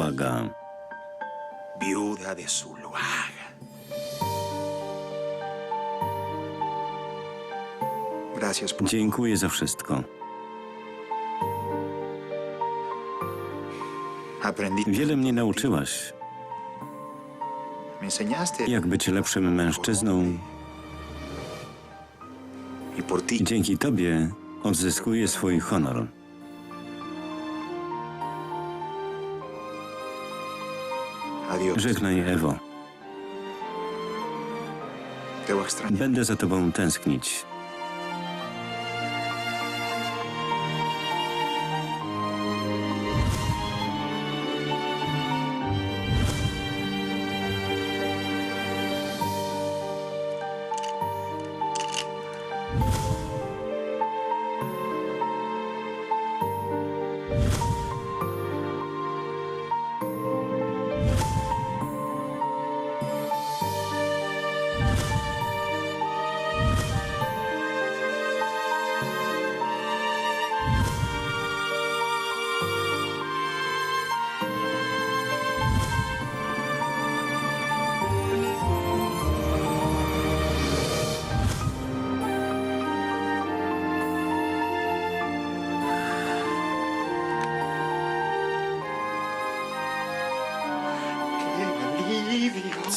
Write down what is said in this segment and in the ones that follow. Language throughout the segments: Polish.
Zuluaga. viuda de Zuluaga. Gracias por Dziękuję za wszystko. Wiele mnie nauczyłaś, jak być lepszym mężczyzną y dzięki tobie odzyskuję swój honor. Żegnaj, Ewo. Będę za tobą tęsknić.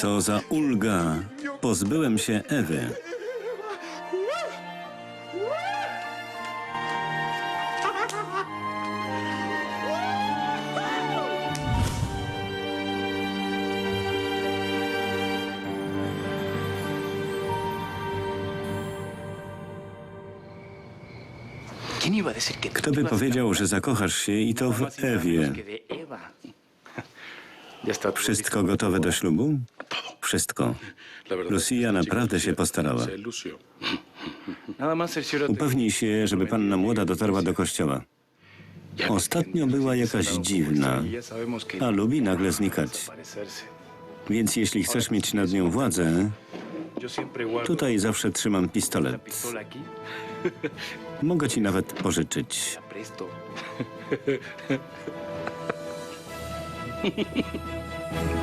Co za ulga! Pozbyłem się Ewy. ¿Quién iba a decir que Kto by powiedział, że zakochasz się i to w Ewie? Wszystko gotowe do ślubu? Wszystko. Lucia naprawdę się postarała. Upewnij się, żeby panna młoda dotarła do kościoła. Ostatnio była jakaś dziwna, a lubi nagle znikać. Więc jeśli chcesz mieć nad nią władzę, tutaj zawsze trzymam pistolet. Mogę ci nawet pożyczyć.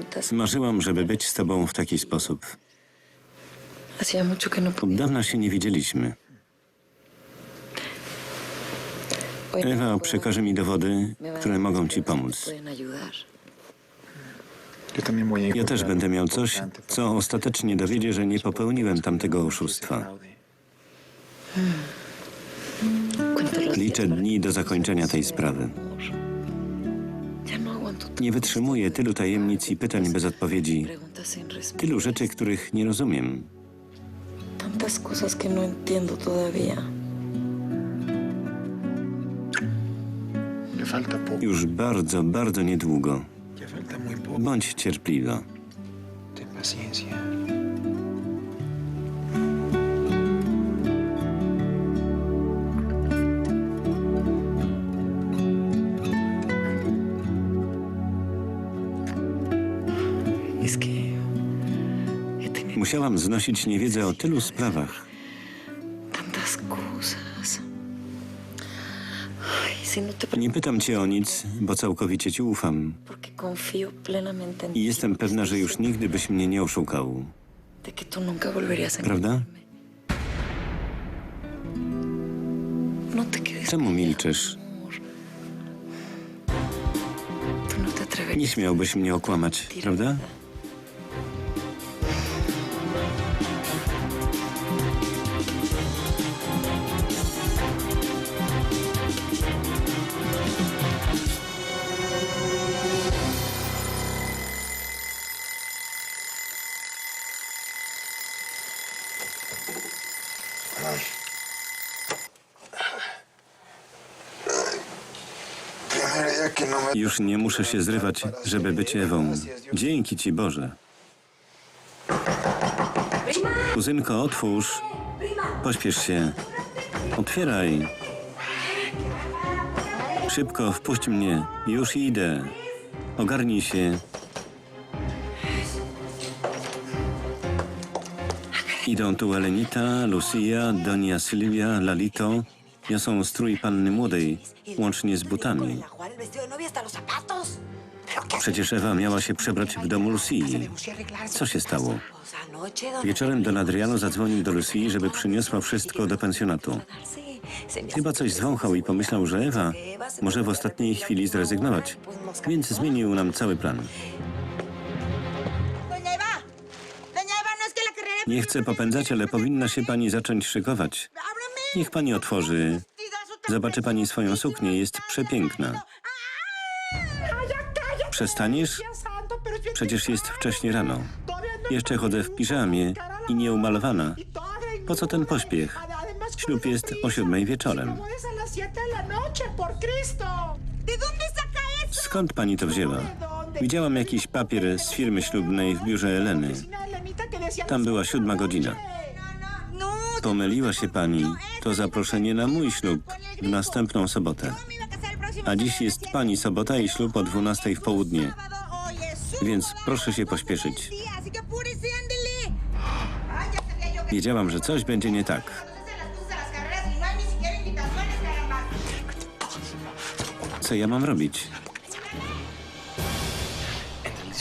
Tantas. Marzyłam, żeby być z tobą w taki sposób. Hacía mucho que no Od podía. dawna się nie widzieliśmy. Hoy no Ewa puedo- przekaże mi dowody, me va a które mogą ci que pomóc. pueden ayudar. Ja też będę miał coś, co ostatecznie dowiedzie, że nie popełniłem tamtego oszustwa. Cuento los Liczę para dni do zakończenia tej sprawy. Nie wytrzymuję tylu tajemnic i pytań bez odpowiedzi, tylu rzeczy, których nie rozumiem. Tantas cosas que no entiendo todavía. Już bardzo, bardzo niedługo. Bądź cierpliwa. Ten paciencia. Musiałam znosić niewiedzę o tylu sprawach. tantas cosas. Ay, si no te Nie pytam cię o nic, bo całkowicie ci ufam. porque confío plenamente en I ti, jestem pewna, że już nigdy byś mnie nie oszukał. de que tú nunca volverías a Prawda? No te quedes Czemu callado, milczysz? amor. Tú no te atreverías Nie śmiałbyś mnie okłamać, prawda? Już nie muszę się zrywać, żeby być Ewą. Dzięki ci, Boże. Kuzynko, otwórz. Pośpiesz się. Otwieraj. Szybko, wpuść mnie. Już idę. Ogarnij się. Idą tu Elenita, Lucia, Donia Sylwia, Lalito. Niosą strój panny młodej, łącznie z butami. Przecież Ewa miała się przebrać w domu Lucii. Co się stało? Wieczorem Don Adriano zadzwonił do Lucii, żeby przyniosła wszystko do pensjonatu. Chyba coś zwąchał i pomyślał, że Ewa może w ostatniej chwili zrezygnować. Więc zmienił nam cały plan. Nie chcę popędzać, ale powinna się pani zacząć szykować. Niech pani otworzy. Zobaczy pani swoją suknię, jest przepiękna. Przestaniesz? Przecież jest wcześnie rano. Jeszcze chodzę w piżamie i nieumalowana. Po co ten pośpiech? Ślub jest o siódmej wieczorem. Es a las 7 de la noche, por Cristo. ¿De dónde saca eso? Skąd pani to wzięła? Widziałam jakiś papier z firmy ślubnej w biurze Eleny. Tam była siódma godzina. Pomyliła się pani. To zaproszenie na mój ślub w następną sobotę. A dziś jest pani sobota i ślub o 12 w południe. Więc proszę się pośpieszyć. Wiedziałam, że coś będzie nie tak. Co ja mam robić?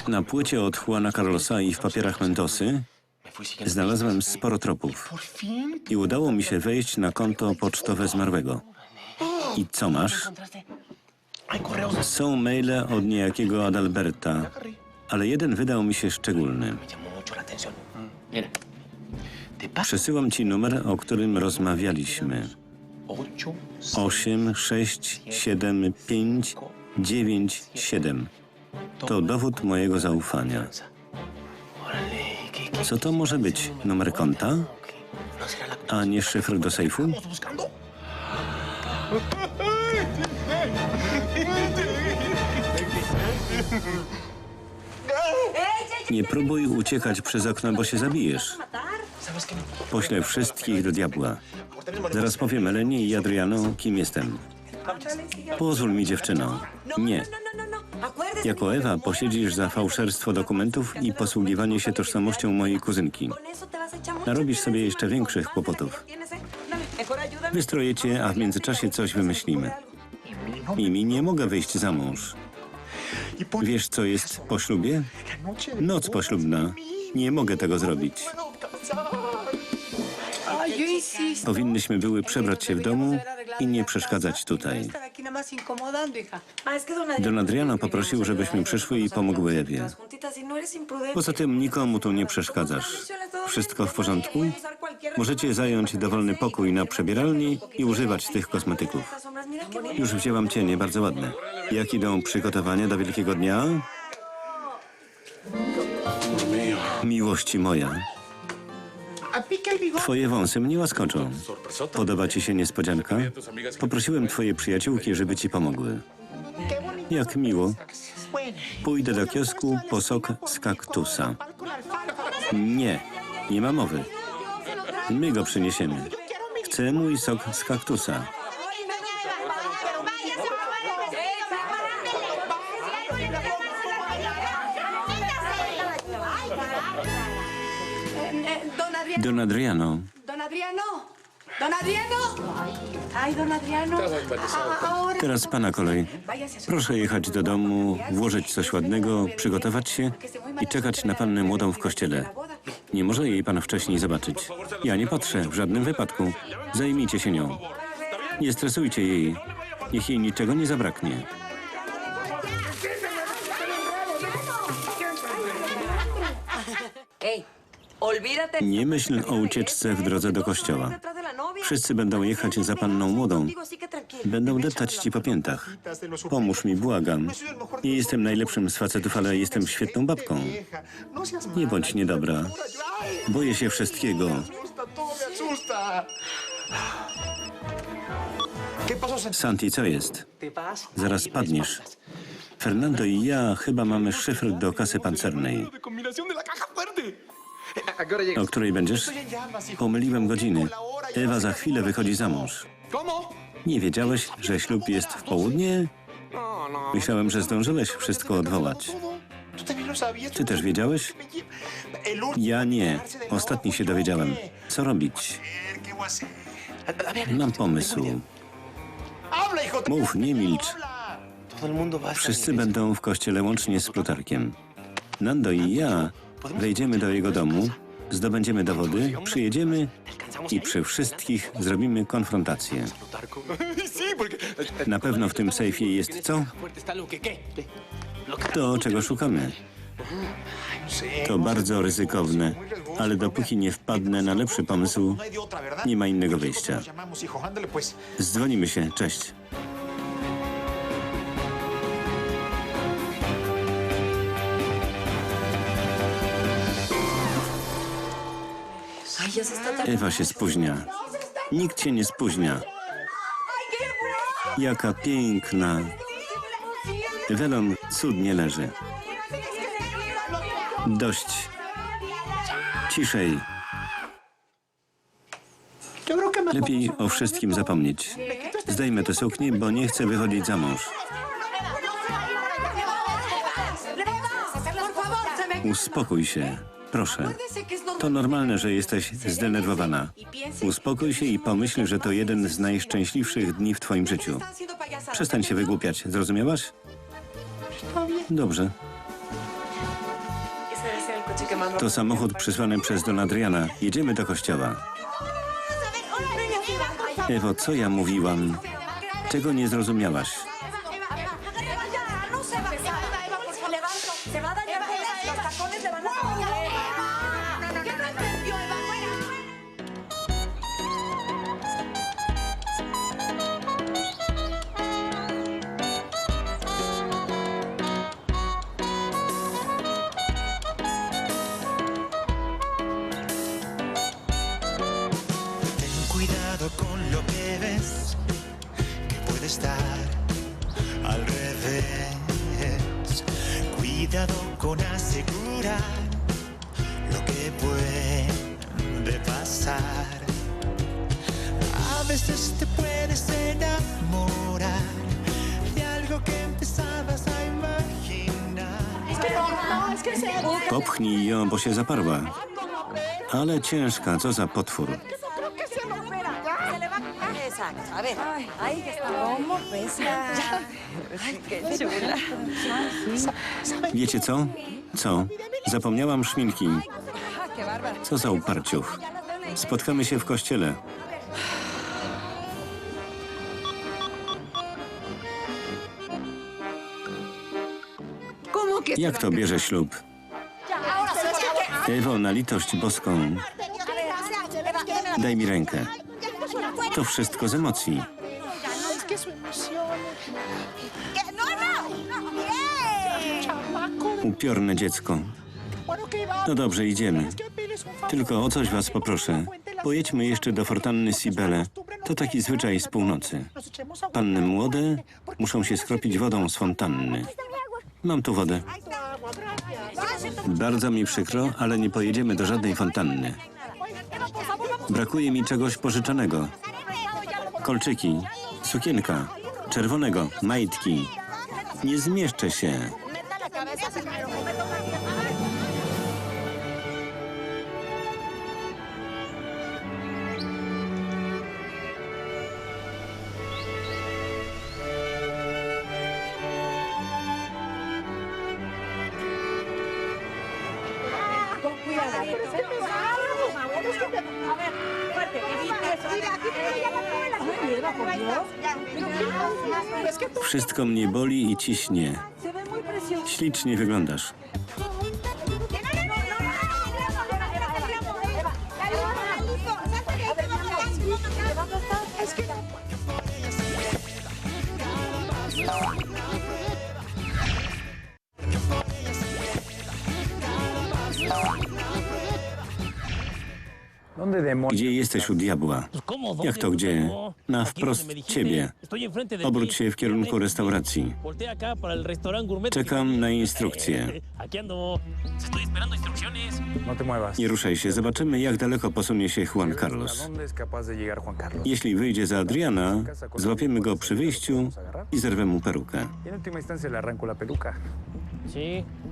Na płycie od Juana Carlosa i w papierach Mendosy znalazłem sporo tropów. I udało mi się wejść na konto pocztowe zmarłego. I co masz? Są maile od niejakiego Adalberta, ale jeden wydał mi się szczególny. pasa Przesyłam ci numer, o którym rozmawialiśmy. 8, 8, 6, 7, 5, 9, 7. To dowód mojego zaufania. Órale, ¿qué, qué, Co to może być? Numer konta? A nie szyfr do sejfu? Nie próbuj uciekać przez okno, bo się zabijesz. Poślę wszystkich do diabła. Zaraz powiem Elenie i Adriano, kim jestem. Pozwól mi, dziewczyno. Nie. Jako Ewa posiedzisz za fałszerstwo dokumentów i posługiwanie się tożsamością mojej kuzynki. Narobisz sobie jeszcze większych kłopotów. tienes. Dale, mejor ayúdame. Wystroję cię, a w międzyczasie coś wymyślimy. Mimi, nie mogę wyjść za mąż. ¿Y por Wiesz, co jest po ślubie? Noc poślubna. Nie mogę tego zrobić. Powinnyśmy były przebrać się w domu i nie przeszkadzać tutaj. Don Adriano poprosił, żebyśmy przyszły i pomogły Ewie. Poza tym nikomu tu nie przeszkadzasz. Wszystko w porządku? Możecie zająć dowolny pokój na przebieralni i używać tych kosmetyków. Już wzięłam cienie, bardzo ładne. Jak idą przygotowania do Wielkiego Dnia? Miłości moja, twoje wąsy mnie łaskoczą. Podoba ci się niespodzianka? Poprosiłem twoje przyjaciółki, żeby ci pomogły. Jak miło. Pójdę do kiosku po sok z kaktusa. Nie, nie ma mowy. My go przyniesiemy. Chcę mój sok z kaktusa. Don Adriano. Don Adriano, Don Adriano. Don Adriano. Ay, don Adriano. Ahora. teraz pana kolej. Proszę jechać do domu, włożyć coś ładnego, przygotować się i czekać na pannę młodą w kościele. Nie może jej pan wcześniej zobaczyć. Ja nie patrzę, w żadnym wypadku. Zajmijcie się nią. Nie stresujcie jej. Niech jej niczego nie zabraknie. Nie myśl o ucieczce w drodze do kościoła. Wszyscy będą jechać za panną młodą. Będą deptać ci po piętach. Pomóż mi, błagam. Nie jestem najlepszym z facetów, ale jestem świetną babką. Nie bądź niedobra. Boję się wszystkiego. me asusta, todo me asusta. ¿Qué pasó, Santi? Co jest? Zaraz padniesz. Fernando i ja chyba mamy szyfr do kasy pancernej. O której będziesz? Pomyliłem godziny. Ewa za chwilę wychodzi za mąż. Nie wiedziałeś, że ślub jest w południe? Myślałem, że zdążyłeś wszystko odwołać. Ty też wiedziałeś? Ja nie. Ostatni się dowiedziałem. Co robić? Mam pomysł. Mów, nie milcz. Wszyscy będą w kościele łącznie z Plutarkiem. Nando i ja wejdziemy do jego domu, zdobędziemy dowody, przyjedziemy i przy wszystkich zrobimy konfrontację. Na pewno w tym sejfie jest co? To, czego szukamy. To bardzo ryzykowne, ale dopóki nie wpadnę na lepszy pomysł, nie ma innego wyjścia. Zdzwonimy się, cześć. Ewa się spóźnia. Nikt się nie spóźnia. Jaka piękna. Welon cudnie leży. Dość. Ciszej. Lepiej o wszystkim zapomnieć. Zdejmę tę suknię, bo nie chcę wychodzić za mąż. Uspokój się. Proszę. To normalne, że jesteś zdenerwowana. Uspokój się i pomyśl, że to jeden z najszczęśliwszych dni w twoim życiu. Przestań się wygłupiać, zrozumiałaś? Dobrze. To samochód przysłany przez Don Adriana. Jedziemy do kościoła. Ewo, co ja mówiłam? Czego nie zrozumiałaś? Popchnij ją, bo się zaparła. Ale ciężka, co za potwór. Wiecie co? Co? Zapomniałam szminki. Co za uparciuch. Spotkamy się w kościele. ¿Cómo que Jak to bierze ślub? Ewo, na litość boską. Daj mi rękę. To wszystko z emocji. Upiorne dziecko. No dobrze, idziemy. Tylko o coś was poproszę. Pojedźmy jeszcze do fortanny Sibele. To taki zwyczaj z północy. Panny młode muszą się skropić wodą z fontanny. Mam tu wodę. Bardzo mi przykro, ale nie pojedziemy do żadnej fontanny. Brakuje mi czegoś pożyczanego. Kolczyki, sukienka, czerwonego, majtki. Nie zmieszczę się. Wszystko mnie boli i ciśnie. Ślicznie wyglądasz. Gdzie jesteś u diabła? Jak to gdzie? Na wprost ciebie. Obróć się w kierunku restauracji. Czekam na instrukcje. Nie ruszaj się, zobaczymy jak daleko posunie się Juan Carlos. Jeśli wyjdzie za Adriana, złapiemy go przy wyjściu i zerwę mu perukę.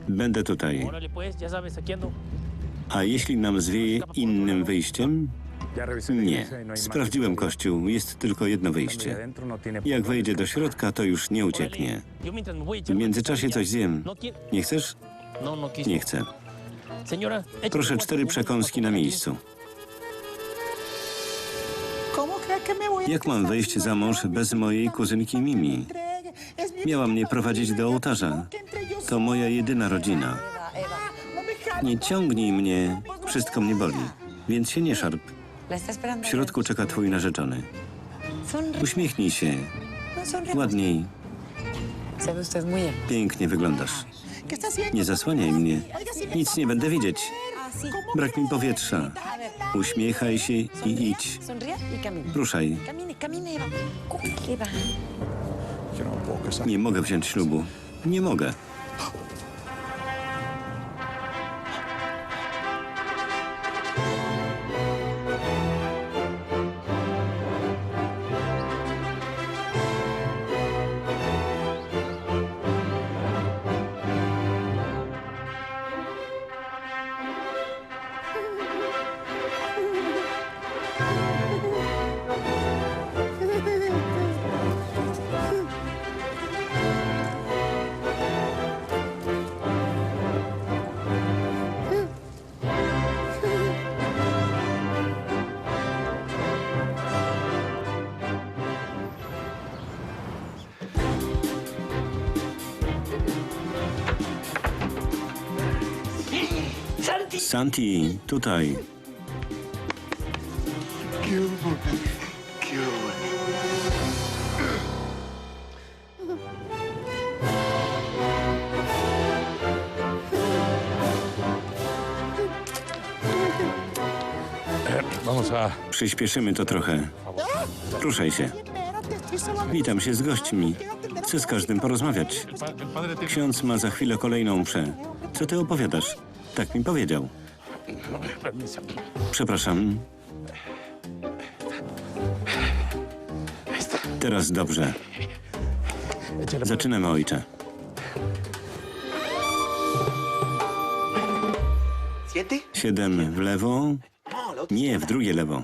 Będę tutaj. A jeśli nam zwieje innym wyjściem? Nie. Sprawdziłem kościół, jest tylko jedno wyjście. Jak wejdzie do środka, to już nie ucieknie. W międzyczasie coś zjem. Nie chcesz? Nie chcę. Proszę cztery przekąski na miejscu. ¿Cómo cree que me voy a Jak mam wyjść za mąż bez mojej kuzynki Mimi? Miała mnie prowadzić do ołtarza. To moja jedyna rodzina. Nie ciągnij mnie, wszystko mnie boli. Więc się nie szarp. W środku czeka twój narzeczony. Uśmiechnij się. Ładniej. Pięknie wyglądasz. Nie zasłaniaj mnie. Nic nie będę widzieć. Brak mi powietrza. Uśmiechaj się i idź. Ruszaj. Nie mogę wziąć ślubu. Nie mogę. Santi, tutaj. Przyspieszymy to trochę. Ruszaj się. Witam się z gośćmi. Chcę z każdym porozmawiać. Ksiądz ma za chwilę kolejną mszę. Co ty opowiadasz? Tak mi powiedział. Przepraszam. Teraz dobrze. Zaczynamy, ojcze. Siedem w lewo. Nie, w drugie lewo.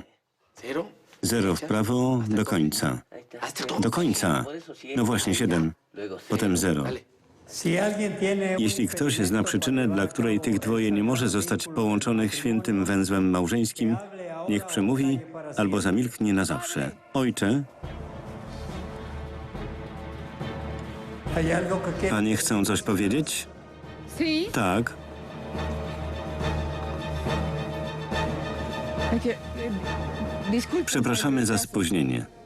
Zero w prawo do końca. Do końca. No właśnie, siedem. Potem zero. Jeśli ktoś zna przyczynę, dla której tych dwoje nie może zostać połączonych świętym węzłem małżeńskim, niech przemówi albo zamilknie na zawsze. Ojcze, panie chcą coś powiedzieć? Tak. eh. Przepraszamy za spóźnienie.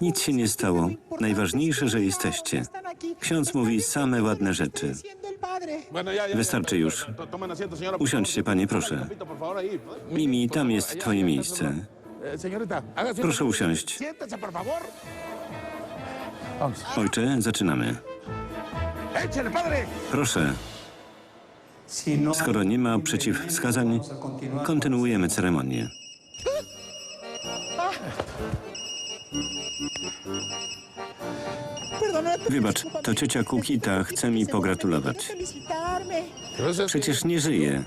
Nic się nie stało. Najważniejsze, że jesteście. Ksiądz mówi same ładne rzeczy. Wystarczy już. Usiądźcie, panie, proszę. Mimi, tam jest twoje miejsce. Proszę usiąść. Ojcze, zaczynamy. Proszę. Skoro nie ma przeciwwskazań, kontynuujemy ceremonię. Wybacz, to ciocia Kukita chce mi pogratulować. Przecież nie żyje.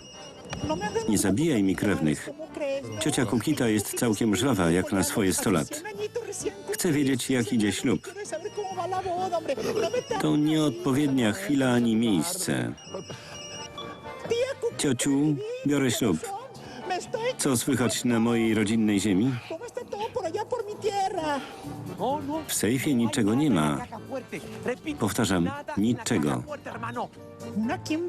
No Nie zabijaj mi krewnych. Ciocia Kukita jest całkiem żwawa, jak na swoje 100 lat. Chcę wiedzieć, jak idzie ślub. To nieodpowiednia chwila ani miejsce. Ciociu, biorę ślub. Co słychać na mojej rodzinnej ziemi? W sejfie niczego nie ma. Powtarzam, niczego.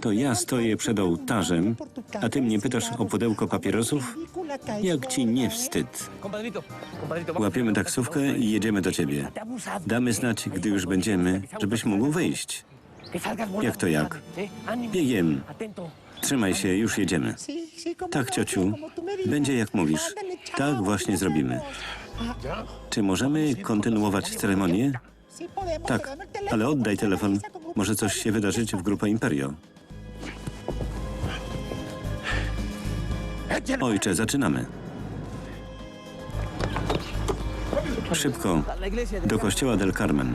To ja stoję przed ołtarzem, a ty mnie pytasz o pudełko papierosów? Jak ci nie wstyd? Łapiemy taksówkę i jedziemy do ciebie. Damy znać, gdy już będziemy, żebyś mógł wyjść. Jak to jak? Biegiem. Trzymaj się, już jedziemy. Tak, ciociu. Będzie jak mówisz. Tak właśnie zrobimy. Czy możemy kontynuować ceremonię? Tak, ale oddaj telefon. Może coś się wydarzyć w Grupa Imperio. Ojcze, zaczynamy. Szybko. Do kościoła del Carmen.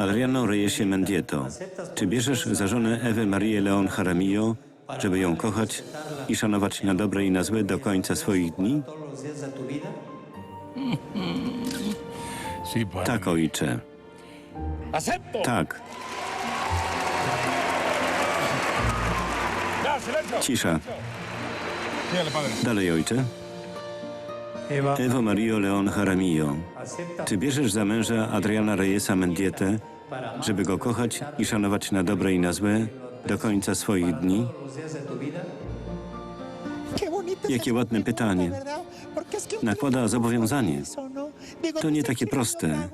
Adriano Reyesie Mendieto, czy bierzesz za żonę Ewę Marię Leon Jaramillo, żeby ją kochać i szanować na dobre i na złe do końca swoich dni? Tak, ojcze. Tak. Cisza. Dalej, ojcze. Ewo Mario Leon Jaramillo, czy bierzesz za męża Adriana Reyesa Mendietę, żeby go kochać i szanować na dobre i na złe do końca swoich dni? Jakie ładne pytanie. Nakłada zobowiązanie. To nie takie proste.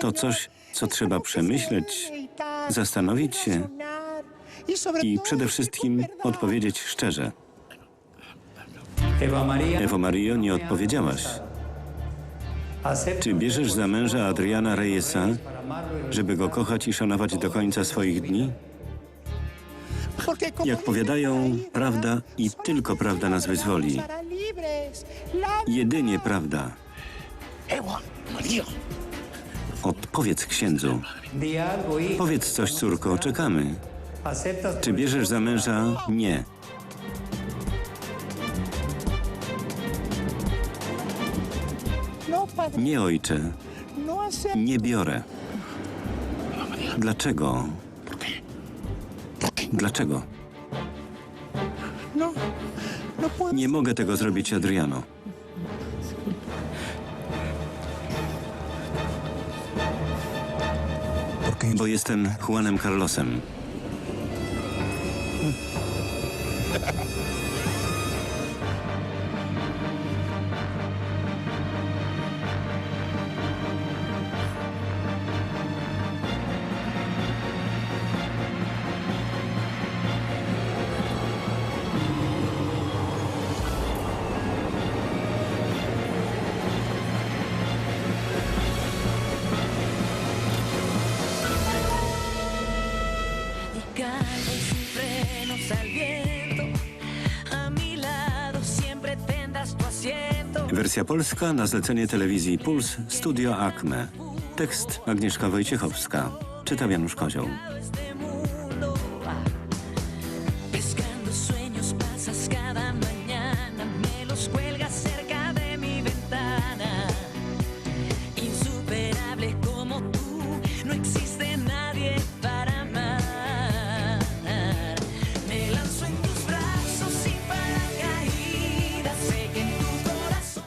To coś, co trzeba przemyśleć, zastanowić się i przede wszystkim odpowiedzieć szczerze. Ewo Mario, nie odpowiedziałaś. Czy bierzesz za męża Adriana Reyesa, żeby go kochać i szanować do końca swoich dni? Jak powiadają, prawda i tylko prawda nas wyzwoli. Jedynie prawda. Odpowiedz księdzu. Powiedz coś, córko, czekamy. ¿Aceptas Czy bierzesz za męża? Nie. Nie, ojcze. Nie biorę. Dlaczego? Dlaczego? no, no Nie mogę tego zrobić, Adriano. Bo jestem Juanem Carlosem. Wersja polska na zlecenie telewizji Puls Studio Acme. Tekst Agnieszka Wojciechowska. Czyta Janusz Kozioł.